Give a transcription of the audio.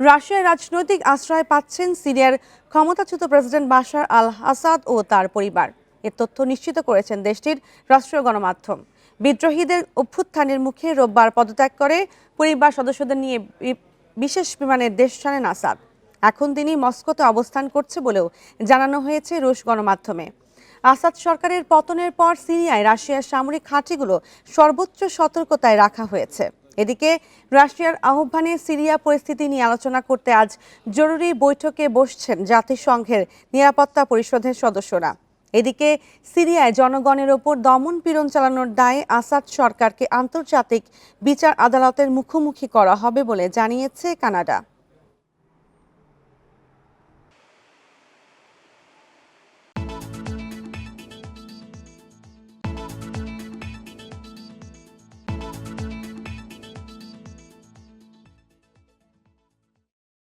রাশিয়ায় রাজনৈতিক আশ্রয় পাচ্ছেন সিরিয়ার ক্ষমতাচ্যুত প্রেসিডেন্ট বাশার আল আসাদ ও তার পরিবার। এ তথ্য নিশ্চিত করেছেন দেশটির রাষ্ট্রীয় গণমাধ্যম। বিদ্রোহীদের অভ্যুত্থানের মুখে রোববার পদত্যাগ করে পরিবার সদস্যদের নিয়ে বিশেষ বিমানে দেশ ছাড়েন আসাদ। এখন তিনি মস্কোতে অবস্থান করছে বলেও জানানো হয়েছে রুশ গণমাধ্যমে। আসাদ সরকারের পতনের পর সিরিয়ায় রাশিয়ার সামরিক ঘাঁটিগুলো সর্বোচ্চ সতর্কতায় রাখা হয়েছে। এদিকে রাশিয়ার আহ্বানে সিরিয়া পরিস্থিতি নিয়ে আলোচনা করতে আজ জরুরি বৈঠকে বসছেন জাতিসংঘের নিরাপত্তা পরিষদের সদস্যরা। এদিকে সিরিয়ায় জনগণের ওপর দমন পীড়ন চালানোর দায়ে আসাদ সরকারকে আন্তর্জাতিক বিচার আদালতের মুখোমুখি করা হবে বলে জানিয়েছে কানাডা।